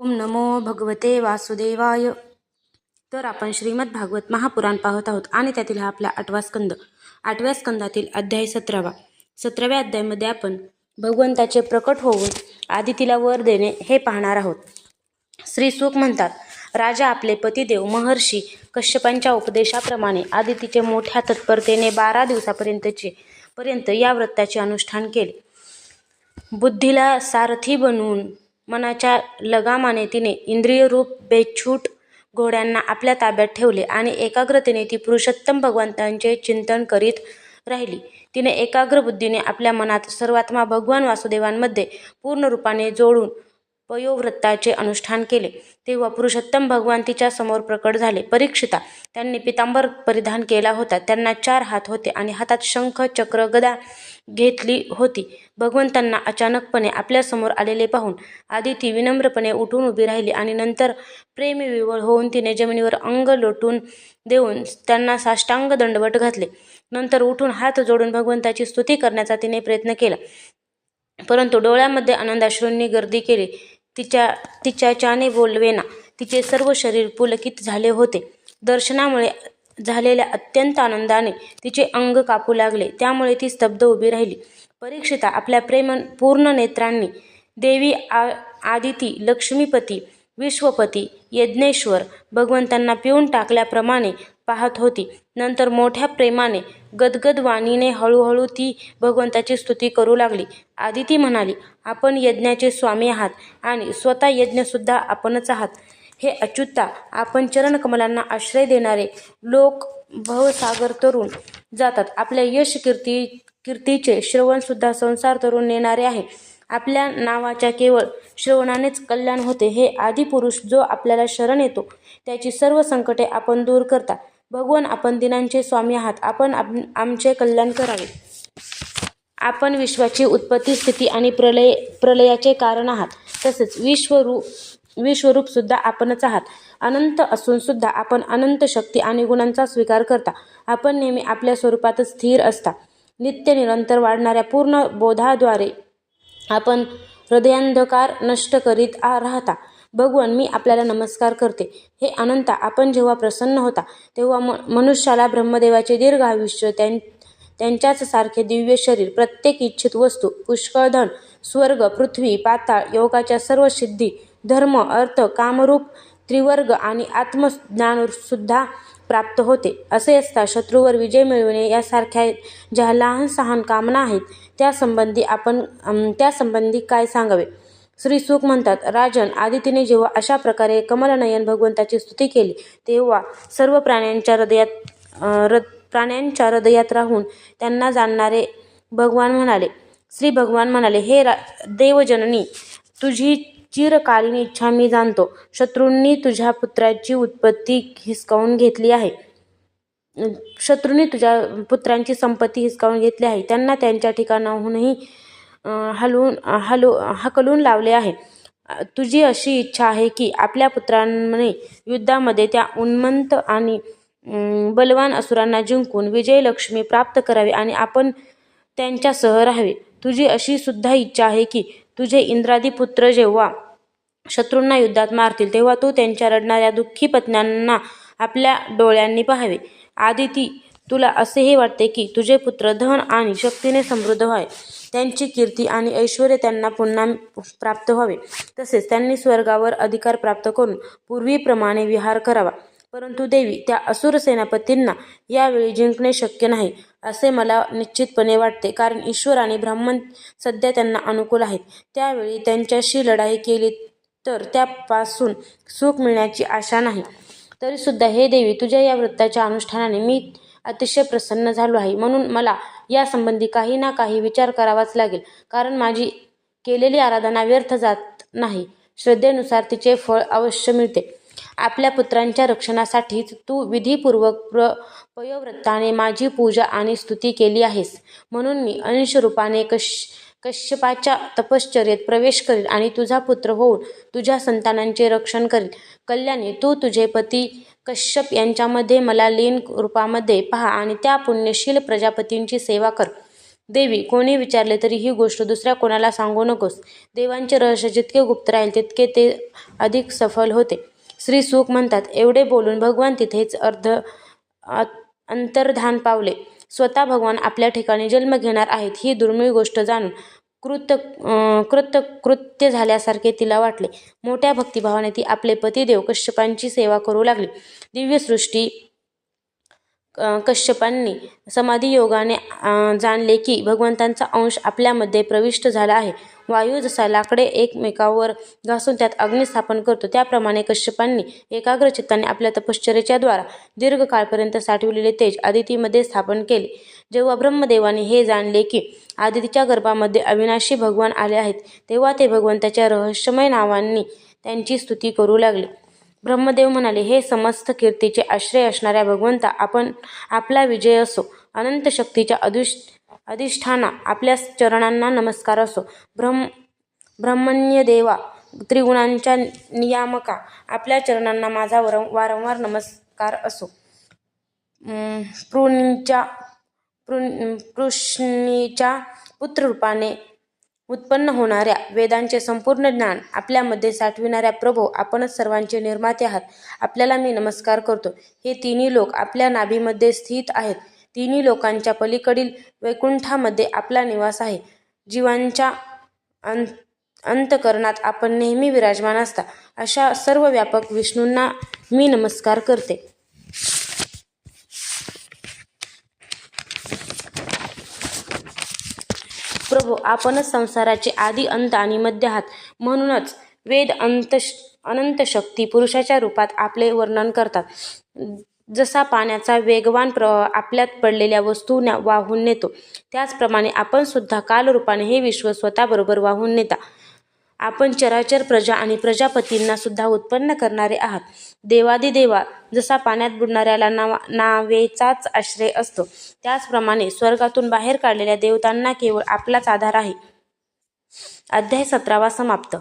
ओम नमो भगवते वासुदेवाय. तर आपण श्रीमद भागवत महापुराण पाहत आहोत आणि त्यातील हा आपला आठवा स्कंद. आठव्या स्कंदातील अध्याय सतरावा. सतराव्या अध्यायामध्ये आपण भगवंताचे प्रकट होऊन आदितीला वर देणे हे पाहणार आहोत. श्री सुख म्हणतात राजा आपले पतिदेव महर्षी कश्यपांच्या उपदेशाप्रमाणे आदितीचे मोठ्या तत्परतेने बारा दिवसापर्यंतचे पर्यंत या व्रताचे अनुष्ठान केले. बुद्धीला सारथी बनवून मनाच्या लगामाने तिने इंद्रियरूप बेछूट घोड्यांना आपल्या ताब्यात ठेवले आणि एकाग्रतेने ती पुरुषोत्तम भगवंतांचे चिंतन करीत राहिली. तिने एकाग्र बुद्धीने आपल्या मनात सर्वात्मा भगवान वासुदेवांमध्ये पूर्ण रूपाने जोडून पयोव्रताचे अनुष्ठान केले. तेव्हा पुरुषोत्तम भगवान तिच्या समोर प्रकट झाले. परीक्षिता त्यांनी पितांबर परिधान केला होता. त्यांना चार हात होते आणि हातात शंख चक्र गदा घेतली होती. भगवंतांना अचानकपणे आपल्यासमोर आलेले पाहून आधी ती विनम्रपणे उठून उभी राहिली आणि नंतर प्रेमविवळ होऊन तिने जमिनीवर अंग लोटून देऊन त्यांना साष्टांग दंडवट घातले. नंतर उठून हात जोडून भगवंताची स्तुती करण्याचा तिने प्रयत्न केला. परंतु डोळ्यामध्ये आनंदाश्रूंनी गर्दी केली. तिच्या तिच्याच्याने बोलवेना. तिचे सर्व शरीर पुलकित झाले होते. दर्शनामुळे झालेल्या अत्यंत आनंदाने तिचे अंग कापू लागले. त्यामुळे ती स्तब्ध उभी राहिली. परीक्षिता आपल्या प्रेम पूर्ण नेत्रांनी देवी आ आदिती लक्ष्मीपती विश्वपती यज्ञेश्वर भगवंतांना पिऊन टाकल्याप्रमाणे पाहत होती. नंतर मोठ्या प्रेमाने गदगद वाणीने हळूहळू ती भगवंताची स्तुती करू लागली. आदिती म्हणाली आपण यज्ञाचे स्वामी आहात आणि स्वतः यज्ञसुद्धा आपणच आहात. हे अच्युता आपण चरणकमलांना आश्रय देणारे लोक भवसागर तरुण जातात. आपल्या यश कीर्ती कीर्तीचे श्रवणसुद्धा संसार तरुण नेणारे आहे. आपल्या नावाच्या केवळ श्रवणानेच कल्याण होते. हे आदिपुरुष जो आपल्याला शरण येतो त्याची सर्व संकटे आपण दूर करता. भगवान आपण दिनांचे स्वामी आहात. आपण आम- आमचे कल्याण करावे. आपण विश्वाची उत्पत्ती स्थिती आणि प्रलय प्रलयाचे कारण आहात. तसेच विश्वरूप विश्वरूपसुद्धा आपणच आहात. अनंत असूनसुद्धा आपण अनंत शक्ती आणि गुणांचा स्वीकार करता. आपण नेहमी आपल्या स्वरूपातच स्थिर असता. नित्य निरंतर वाढणाऱ्या पूर्ण बोधाद्वारे आपण हृदयांधकार नष्ट करीत आ राहता. भगवान मी आपल्याला नमस्कार करते. हे अनंता आपण जेव्हा प्रसन्न होता तेव्हा म मनुष्याला ब्रह्मदेवाचे दीर्घ आयुष्य त्यां त्यांच्याच सारखे दिव्य शरीर प्रत्येक इच्छित वस्तू पुष्कळ धन स्वर्ग पृथ्वी पाताळ योगाच्या सर्व सिद्धी धर्म अर्थ कामरूप त्रिवर्ग आणि आत्मज्ञानसुद्धा प्राप्त होते. असे असता शत्रूवर विजय मिळविणे यासारख्या ज्या लहान सहान कामना आहेत त्यासंबंधी आपण त्यासंबंधी काय सांगावे? श्री सुख म्हणतात राजन आदितीने जेव्हा अशा प्रकारे कमलनयन भगवंताची स्तुती केली तेव्हा सर्व प्राण्यांच्या हृदयात अं, प्राण्यांच्या हृदयात राहून त्यांना जाणणारे भगवान म्हणाले. श्री भगवान म्हणाले हे रा देवजननी तुझी चिरकालीन इच्छा मी जाणतो. शत्रूंनी तुझ्या पुत्राची उत्पत्ती हिसकावून घेतली आहे. शत्रूंनी तुझ्या पुत्रांची संपत्ती हिसकावून घेतली आहे. त्यांना त्यांच्या ठिकाणाहूनही हलवून हलू हकलून लावले आहे. तुझी अशी इच्छा आहे की आपल्या पुत्रांनी युद्धामध्ये त्या उन्मंत आणि बलवान असुरांना जिंकून विजयलक्ष्मी प्राप्त करावी आणि आपण त्यांच्यासह राहावे. तुझी अशी सुद्धा इच्छा आहे की तुझे इंद्रादी पुत्र जेव्हा शत्रूंना युद्धात मारतील तेव्हा तू त्यांच्या रडणाऱ्या दुःखी पत्न्यांना आपल्या डोळ्यांनी पाहावे. आदिती तुला असेही वाटते की तुझे पुत्र धन आणि शक्तीने समृद्ध व्हावे. त्यांची कीर्ती आणि ऐश्वर त्यांना पुन्हा प्राप्त व्हावे. तसेच त्यांनी स्वर्गावर अधिकार प्राप्त करून पूर्वीप्रमाणे विहार करावा. परंतु देवी त्या असुर सेनापतींना यावेळी जिंकणे शक्य नाही असे मला निश्चितपणे वाटते. कारण ईश्वर आणि ब्राह्मण सध्या त्यांना अनुकूल आहेत. त्यावेळी त्यांच्याशी लढाई केली तर त्यापासून सुख मिळण्याची आशा नाही. तरीसुद्धा हे देवी तुझ्या या वृत्ताच्या अनुष्ठानाने मी अतिशय प्रसन्न झालो आहे. म्हणून मला यासंबंधी काही ना काही विचार करावाच लागेल. कारण माझी केलेली आराधना व्यर्थ जात नाही. श्रद्धेनुसार तिचे फळ अवश्य मिळते. आपल्या पुत्रांच्या रक्षणासाठीच तू विधीपूर्वक प्र पयोव्रताने माझी पूजा आणि स्तुती केली आहेस. म्हणून मी अंशरूपाने कश कश्यपाच्या तपश्चर्येत प्रवेश करील आणि तुझा पुत्र होऊन तुझ्या संतानांचे रक्षण करील कल्याणी तू तुझे पती कश्यप यांच्यामध्ये मला लीन रूपामध्ये पहा आणि त्या पुण्यशील प्रजापतींची सेवा कर. देवी कोणी विचारले तरी ही गोष्ट दुसऱ्या कोणाला सांगू नकोस. देवांचे रहस्य जितके गुप्त राहील तितके ते अधिक सफल होते. श्री सुख म्हणतात एवढे बोलून भगवान तिथेच अर्ध अंतर्धान पावले. स्वतः भगवान आपल्या ठिकाणी जन्म घेणार आहेत ही दुर्मिळ गोष्ट जाणून कृत कृत कृत्य झाल्यासारखे तिला वाटले. मोठ्या भक्तिभावाने ती आपले पतिदेव कश्यपांची सेवा करू लागली. दिव्यसृष्टी कश्यपांनी समाधी योगाने जाणले की भगवंतांचा अंश आपल्यामध्ये प्रविष्ट झाला आहे. वायू जसा लाकडे एकमेकावर घासून त्यात अग्नी स्थापन करतो. त्याप्रमाणे कश्यपांनी एकाग्र चित्ताने आपल्या तपश्चर्येच्या द्वारा दीर्घकाळपर्यंत साठवलेले तेज आदितीमध्ये स्थापन केले. जेव्हा ब्रह्मदेवाने हे जाणले की आदितीच्या गर्भामध्ये अविनाशी भगवान आले आहेत तेव्हा ते भगवंताच्या रहस्यमय नावांनी त्यांची स्तुती करू लागले. ब्रह्मदेव म्हणाले हे समस्त कीर्तीचे आश्रय असणाऱ्या भगवंता आपण आपला विजय असो. अनंत शक्तीच्या अधिष अधिष्ठाना आपल्या चरणांना नमस्कार असो. ब्रह्म ब्रह्मण्य देवा त्रिगुणांच्या नियामका आपल्या चरणांना माझा वरं वारंवार नमस्कार असो. अं, पृनीच्या पुत्ररूपाने उत्पन्न होणाऱ्या वेदांचे संपूर्ण ज्ञान आपल्यामध्ये साठविणाऱ्या प्रभो आपणच सर्वांचे निर्माते आहात. आपल्याला मी नमस्कार करतो. हे तिन्ही लोक आपल्या नाभीमध्ये स्थित आहेत. तिन्ही लोकांच्या पलीकडील वैकुंठामध्ये आपला निवास आहे. जीवांच्या अं अंतकरणात आपण नेहमी विराजमान असता अशा सर्व व्यापक विष्णूंना मी नमस्कार करते. प्रभू आपणच संसाराचे आदी अंत आणि मध्य आहात. म्हणूनच वेद अंत अनंत शक्ती पुरुषाच्या रूपात आपले वर्णन करतात. जसा पाण्याचा वेगवान प्रवाह आपल्यात पडलेल्या वस्तू न्या- वाहून नेतो. त्याचप्रमाणे आपण सुद्धा कालरूपाने हे विश्व स्वतःबरोबर वाहून नेता. आपण चराचर प्रजा आणि प्रजापतींना सुद्धा उत्पन्न करणारे आहात. देवादिदेवा जसा पाण्यात बुडणाऱ्याला नावा नावेचाच आश्रय असतो. त्याचप्रमाणे स्वर्गातून बाहेर काढलेल्या देवतांना केवळ आपलाच आधार आहे. अध्याय सतरावा समाप्त.